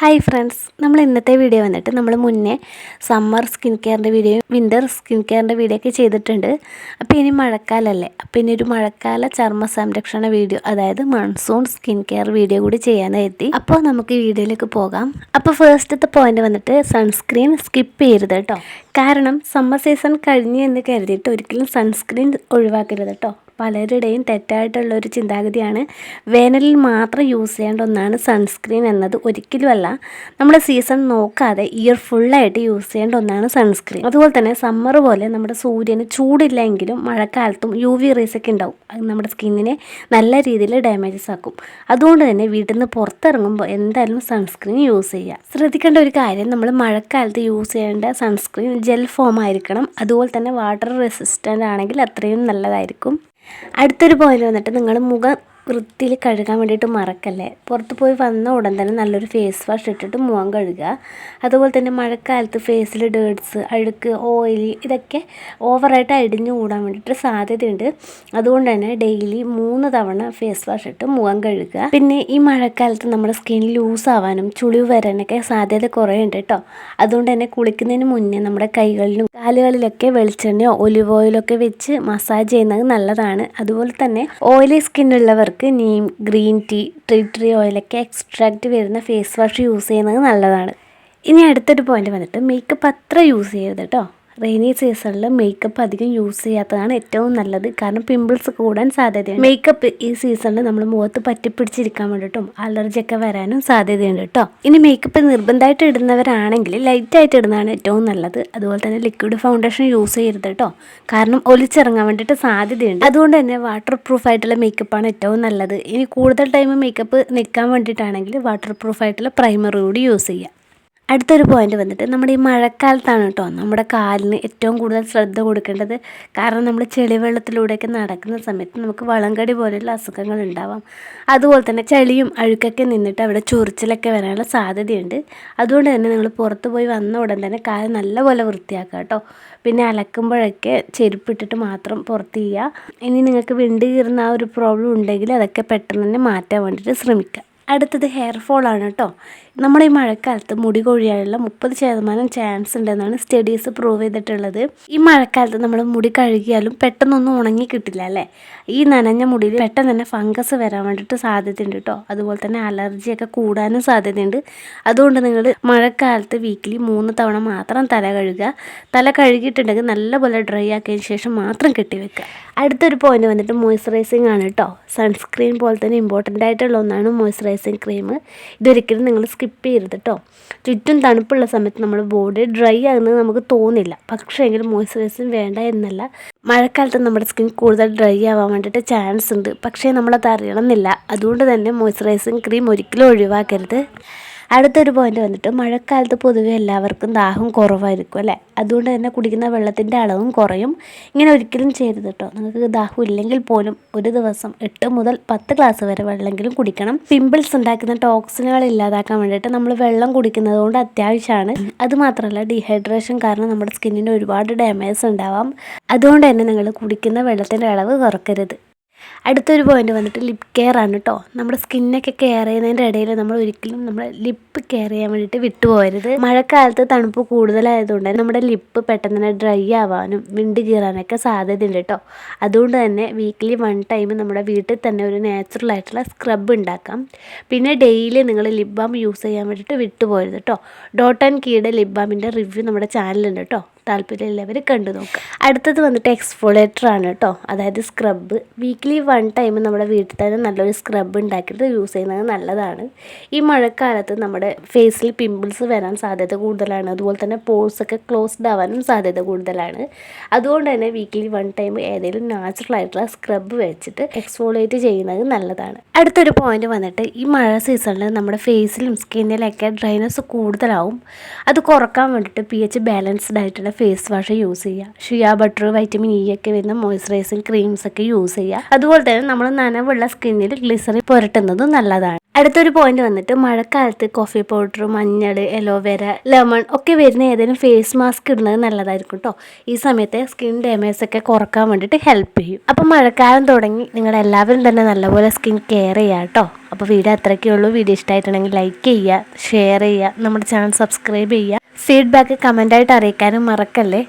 Hi friends നമ്മൾ ഇന്നത്തെ video വന്നിട്ട് നമ്മൾ മുന്നേ സമ്മർ സ്കിൻ കെയറിന്റെ വീഡിയോ വിന്റർ സ്കിൻ കെയറിന്റെ വീഡിയോ ഒക്കെ ചെയ്തിട്ടുണ്ട്. അപ്പോൾ ഇനി മഴക്കാലമല്ലേ അപ്പോൾ ഇനി ഒരു മഴക്കാല ചർമ്മ സംരക്ഷണ വീഡിയോ അതായത് മൺസൂൺ സ്കിൻ കെയർ വീഡിയോ കൂടി ചെയ്യാനായി അപ്പോൾ നമുക്ക് വീഡിയോയിലേക്ക് പോകാം. അപ്പോൾ ഫസ്റ്റത്തെ പോയിന്റ് വന്നിട്ട് സൺസ്ക്രീൻ സ്കിപ്പ് ചെയ്യരുത് കേട്ടോ കാരണം സമ്മർ സീസൺ കഴിഞ്ഞു എന്ന് കരുതിയിട്ട് ഒരിക്കലും സൺസ്ക്രീൻ ഒഴിവാക്കരുത് കേട്ടോ പലരുടെയും തെറ്റായിട്ടുള്ള ഒരു ചിന്താഗതിയാണ്. വേനലിൽ മാത്രം യൂസ് ചെയ്യേണ്ട ഒന്നാണ് സൺസ്ക്രീൻ എന്നത്. ഒരിക്കലുമല്ല. നമ്മുടെ സീസൺ നോക്കാതെ ഇയർ ഫുള്ളായിട്ട് യൂസ് ചെയ്യേണ്ട ഒന്നാണ് സൺസ്ക്രീൻ അതുപോലെ തന്നെ സമ്മർ പോലെ നമ്മുടെ സൂര്യന് ചൂടില്ലെങ്കിലും മഴക്കാലത്തും യു വി റേസൊക്കെ ഉണ്ടാവും. അത് നമ്മുടെ സ്കിന്നിനെ നല്ല രീതിയിൽ ഡാമേജസ് ആക്കും. അതുകൊണ്ട് തന്നെ വീട്ടിൽ നിന്ന് പുറത്തിറങ്ങുമ്പോൾ എന്തായാലും സൺസ്ക്രീൻ യൂസ് ചെയ്യുക. ശ്രദ്ധിക്കേണ്ട ഒരു കാര്യം നമ്മൾ മഴക്കാലത്ത് യൂസ് ചെയ്യേണ്ട സൺസ്ക്രീൻ ജെൽ ഫോം ആയിരിക്കണം. അതുപോലെ തന്നെ വാട്ടർ റെസിസ്റ്റന്റ് ആണെങ്കിൽ അത്രയും നല്ലതായിരിക്കും. അടുത്തൊരു പോയിന്റ് വന്നിട്ട് നിങ്ങൾ മുഖം വൃത്തിയിൽ കഴുകാൻ വേണ്ടിയിട്ട് മറക്കല്ലേ? പുറത്ത് പോയി വന്ന ഉടൻ തന്നെ നല്ലൊരു ഫേസ് വാഷ് ഇട്ടിട്ട് മുഖം കഴുകുക. അതുപോലെ തന്നെ മഴക്കാലത്ത് ഫേസിൽ ഡേർട്സ് അഴുക്ക് ഓയിലി ഇതൊക്കെ ഓവറായിട്ട് അടിഞ്ഞു കൂടാൻ വേണ്ടിയിട്ട് സാധ്യതയുണ്ട്. അതുകൊണ്ട് തന്നെ ഡെയിലി മൂന്ന് തവണ ഫേസ് വാഷ് ഇട്ട് മുഖം കഴുകുക. പിന്നെ ഈ മഴക്കാലത്ത് നമ്മുടെ സ്കിൻ ലൂസ് ആവാനും ചുളിവ് വരാനൊക്കെ സാധ്യത കുറേ കേട്ടോ. അതുകൊണ്ട് തന്നെ കുളിക്കുന്നതിന് മുന്നേ നമ്മുടെ കൈകളിലും കാലുകളിലൊക്കെ വെളിച്ചെണ്ണയോ ഒലിവ് ഓയിലൊക്കെ വെച്ച് മസാജ് ചെയ്യുന്നത് നല്ലതാണ്. അതുപോലെ തന്നെ oily സ്കിന്നുള്ളവർക്ക് neem green tea tree tree ഓയിലൊക്കെ എക്സ്ട്രാക്റ്റ് വരുന്ന ഫേസ് വാഷ് യൂസ് ചെയ്യുന്നത് നല്ലതാണ്. ഇനി അടുത്തൊരു പോയിന്റ് വന്നിട്ട് മേക്കപ്പ് അത്ര യൂസ് ചെയ്യരുത് കേട്ടോ റെയിനി സീസണിൽ മേക്കപ്പ് അധികം യൂസ് ചെയ്യാത്തതാണ് ഏറ്റവും നല്ലത്. കാരണം പിമ്പിൾസ് കൂടാൻ സാധ്യതയുണ്ട്. മേക്കപ്പ് ഈ സീസണിൽ നമ്മൾ മുഖത്ത് പറ്റിപ്പിടിച്ചിരിക്കാൻ വേണ്ടിയിട്ടും അലർജിയൊക്കെ വരാനും സാധ്യതയുണ്ട് കേട്ടോ ഇനി മേക്കപ്പ് നിർബന്ധമായിട്ട് ഇടുന്നവരാണെങ്കിൽ ലൈറ്റ് ആയിട്ട് ഇടുന്നതാണ് ഏറ്റവും നല്ലത്. അതുപോലെ തന്നെ ലിക്വിഡ് ഫൗണ്ടേഷൻ യൂസ് ചെയ്യരുത് കേട്ടോ കാരണം ഒലിച്ചിറങ്ങാൻ വേണ്ടിയിട്ട് സാധ്യതയുണ്ട്. അതുകൊണ്ട് തന്നെ വാട്ടർ പ്രൂഫ് ആയിട്ടുള്ള മേക്കപ്പാണ് ഏറ്റവും നല്ലത്. ഇനി കൂടുതൽ ടൈം മേക്കപ്പ് നിൽക്കാൻ വേണ്ടിയിട്ടാണെങ്കിൽ വാട്ടർ പ്രൂഫ് ആയിട്ടുള്ള പ്രൈമർ കൂടി യൂസ് ചെയ്യുക അടുത്തൊരു പോയിന്റ് വന്നിട്ട് നമ്മുടെ ഈ മഴക്കാലത്താണ് കേട്ടോ നമ്മുടെ കാലിന് ഏറ്റവും കൂടുതൽ ശ്രദ്ധ കൊടുക്കേണ്ടത്. കാരണം നമ്മൾ ചെളിവെള്ളത്തിലൂടെയൊക്കെ നടക്കുന്ന സമയത്ത് നമുക്ക് വളങ്കടി പോലെയുള്ള അസുഖങ്ങൾ ഉണ്ടാവാം. അതുപോലെ തന്നെ ചെളിയും അഴുക്കൊക്കെ നിന്നിട്ട് അവിടെ ചൊറിച്ചിലൊക്കെ വരാനുള്ള സാധ്യതയുണ്ട്. അതുകൊണ്ട് തന്നെ നിങ്ങൾ പുറത്ത് പോയി വന്ന ഉടൻ തന്നെ കാൽ നല്ലപോലെ വൃത്തിയാക്കുക കേട്ടോ പിന്നെ അലക്കുമ്പോഴൊക്കെ ചെരുപ്പിട്ടിട്ട് മാത്രം പുറത്ത് ചെയ്യുക. ഇനി നിങ്ങൾക്ക് വിണ്ട് കീറുന്ന ആ ഒരു പ്രോബ്ലം ഉണ്ടെങ്കിൽ അതൊക്കെ പെട്ടെന്ന് തന്നെ മാറ്റാൻ വേണ്ടിയിട്ട് ശ്രമിക്കുക. അടുത്തത് ഹെയർ ഫോളാണ് കേട്ടോ നമ്മുടെ ഈ മഴക്കാലത്ത് മുടി കൊഴിയാനുള്ള മുപ്പത് ശതമാനം ചാൻസ് ഉണ്ടെന്നാണ് സ്റ്റഡീസ് പ്രൂവ് ചെയ്തിട്ടുള്ളത്. ഈ മഴക്കാലത്ത് നമ്മൾ മുടി കഴുകിയാലും പെട്ടെന്നൊന്നും ഉണങ്ങി കിട്ടില്ല അല്ലേ? ഈ നനഞ്ഞ മുടിയിൽ പെട്ടെന്ന് തന്നെ ഫംഗസ് വരാൻ വേണ്ടിയിട്ട് സാധ്യതയുണ്ട് കേട്ടോ അതുപോലെ തന്നെ അലർജിയൊക്കെ കൂടാനും സാധ്യതയുണ്ട്. അതുകൊണ്ട് നിങ്ങൾ മഴക്കാലത്ത് വീക്കിലി മൂന്ന് തവണ മാത്രം തല കഴുകുക. തല കഴുകിയിട്ടുണ്ടെങ്കിൽ നല്ലപോലെ ഡ്രൈ ആക്കിയതിന് ശേഷം മാത്രം കെട്ടിവെക്കുക അടുത്തൊരു പോയിന്റ് വന്നിട്ട് മോയ്സ്ചറൈസിങ് ആണ് കേട്ടോ സൺസ്ക്രീൻ പോലെ തന്നെ ഇമ്പോർട്ടന്റ് ആയിട്ടുള്ള ഒന്നാണ് മോയ്സ്ചറൈസിങ് ക്രീം ഇതൊരിക്കലും നിങ്ങൾ സ്കിപ്പ് ചെയ്യരുത് കേട്ടോ ചുറ്റും തണുപ്പുള്ള സമയത്ത് നമ്മുടെ ബോഡി ഡ്രൈ ആകുന്നത് നമുക്ക് തോന്നില്ല. പക്ഷേ എങ്കിൽ മോയ്സ്ചറൈസും വേണ്ട എന്നല്ല. മഴക്കാലത്ത് നമ്മുടെ സ്കിൻ കൂടുതൽ ഡ്രൈ ആവാൻ വേണ്ടിയിട്ട് ചാൻസ് ഉണ്ട്. പക്ഷേ നമ്മളത് അറിയണമെന്നില്ല. അതുകൊണ്ട് തന്നെ മോയ്സ്ചറൈസിങ് ക്രീം ഒരിക്കലും ഒഴിവാക്കരുത്. അടുത്തൊരു പോയിന്റ് വന്നിട്ട് മഴക്കാലത്ത് പൊതുവെ എല്ലാവർക്കും ദാഹം കുറവായിരിക്കും അല്ലേ? അതുകൊണ്ട് തന്നെ കുടിക്കുന്ന വെള്ളത്തിന്റെ അളവും കുറയും. ഇങ്ങനെ ഒരിക്കലും ചെയ്യരുത് കേട്ടോ നിങ്ങൾക്ക് ദാഹം ഇല്ലെങ്കിൽ പോലും ഒരു ദിവസം എട്ട് മുതൽ പത്ത് ഗ്ലാസ് വരെ വെള്ളമെങ്കിലും കുടിക്കണം. പിമ്പിൾസ് ഉണ്ടാക്കുന്ന ടോക്സിനുകൾ ഇല്ലാതാക്കാൻ വേണ്ടിയിട്ട് നമ്മൾ വെള്ളം കുടിക്കുന്നത് കൊണ്ട് അത്യാവശ്യമാണ്. അതുമാത്രമല്ല ഡീഹൈഡ്രേഷൻ കാരണം നമ്മുടെ സ്കിന്നിന് ഒരുപാട് ഡാമേജ് ഉണ്ടാവാം. അതുകൊണ്ട് തന്നെ നിങ്ങൾ കുടിക്കുന്ന വെള്ളത്തിന്റെ അളവ് കുറക്കരുത്. അടുത്തൊരു പോയിന്റ് വന്നിട്ട് ലിപ് കെയർ ആണ് കേട്ടോ നമ്മുടെ സ്കിന്നൊക്കെ കെയർ ചെയ്യുന്നതിന്റെ ഇടയിൽ നമ്മൾ ഒരിക്കലും നമ്മുടെ ലിപ്പ് കെയർ ചെയ്യാൻ വേണ്ടിയിട്ട് വിട്ടുപോകരുത്. മഴക്കാലത്ത് തണുപ്പ് കൂടുതലായതുകൊണ്ട് നമ്മുടെ ലിപ്പ് പെട്ടെന്ന് തന്നെ ഡ്രൈ ആവാനും വിണ്ട് കീറാനൊക്കെ സാധ്യതയുണ്ട് കേട്ടോ അതുകൊണ്ട് തന്നെ വീക്കിലി വൺ ടൈം നമ്മുടെ വീട്ടിൽ തന്നെ ഒരു നാച്ചുറൽ ആയിട്ടുള്ള സ്ക്രബ് ഉണ്ടാക്കാം. പിന്നെ ഡെയിലി നിങ്ങൾ ലിപ് ബാം യൂസ് ചെയ്യാൻ വേണ്ടിയിട്ട് വിട്ടുപോയരുത് കേട്ടോ ഡോട്ട് ആൻഡ് കീയുടെ ലിപ് ബാമിന്റെ റിവ്യൂ നമ്മുടെ ചാനലുണ്ട് കേട്ടോ താല്പര്യമുള്ളവർ കണ്ടു നോക്കുക. അടുത്തത് വന്നിട്ട് എക്സ്ഫോളേറ്റർ ആണ് കേട്ടോ. അതായത് സ്ക്രബ്ബ് വീക്ക്ലി വൺ ടൈം നമ്മുടെ വീട്ടിൽ തന്നെ നല്ലൊരു സ്ക്രബ്ബ് ഉണ്ടാക്കിയിട്ട് യൂസ് ചെയ്യുന്നത് നല്ലതാണ്. ഈ മഴക്കാലത്ത് നമ്മുടെ ഫേസിൽ പിമ്പിൾസ് വരാൻ സാധ്യത കൂടുതലാണ്. അതുപോലെ തന്നെ പോഴ്സ് ഒക്കെ ക്ലോസ്ഡ് ആവാനും സാധ്യത കൂടുതലാണ്. അതുകൊണ്ട് തന്നെ വീക്ക്ലി വൺ ടൈം ഏതെങ്കിലും നാച്ചുറൽ ആയിട്ടുള്ള സ്ക്രബ് വെച്ചിട്ട് എക്സ്ഫോളേറ്റ് ചെയ്യുന്നത് നല്ലതാണ്. അടുത്തൊരു പോയിന്റ് വന്നിട്ട് ഈ മഴ സീസണിൽ നമ്മുടെ ഫേസിലും സ്കിന്നിലൊക്കെ ഡ്രൈനസ് കൂടുതലാവും. അത് കുറയ്ക്കാൻ വേണ്ടിയിട്ട് പി എച്ച് ബാലൻസ്ഡ് ആയിട്ടുള്ള ഫേസ് വാഷ് യൂസ് ചെയ്യുക ഷിയ ബട്ടർ വൈറ്റമിൻ ഇ ഒക്കെ വരുന്ന മോയ്സ്ചറൈസിങ് ക്രീംസ് ഒക്കെ യൂസ് ചെയ്യുക അതുപോലെ തന്നെ നമ്മൾ നനവുള്ള സ്കിന്നിൽ ഗ്ലിസറി പുരട്ടുന്നത് നല്ലതാണ്. അടുത്തൊരു പോയിന്റ് വന്നിട്ട് മഴക്കാലത്ത് കോഫി പൗഡർ മഞ്ഞൾ എലോവേര ലെമൺ ഒക്കെ വരുന്ന ഏതെങ്കിലും ഫേസ് മാസ്ക് ഇടുന്നത് നല്ലതായിരിക്കും കേട്ടോ ഈ സമയത്തെ സ്കിൻ ഡാമേജ് ഒക്കെ കുറയ്ക്കാൻ വേണ്ടിയിട്ട് ഹെൽപ്പ് ചെയ്യും. അപ്പം മഴക്കാലം തുടങ്ങി. നിങ്ങൾ എല്ലാവരും തന്നെ നല്ലപോലെ സ്കിൻ കെയർ ചെയ്യുക കേട്ടോ അപ്പോൾ വീഡിയോ അത്രയ്ക്കേ ഉള്ളൂ. വീഡിയോ ഇഷ്ടമായിട്ടുണ്ടെങ്കിൽ ലൈക്ക് ചെയ്യുക ഷെയർ ചെയ്യുക നമ്മുടെ ചാനൽ സബ്സ്ക്രൈബ് ചെയ്യുക ഫീഡ്ബാക്ക് കമന്റായിട്ട് അറിയിക്കാനും മറക്കല്ലേ?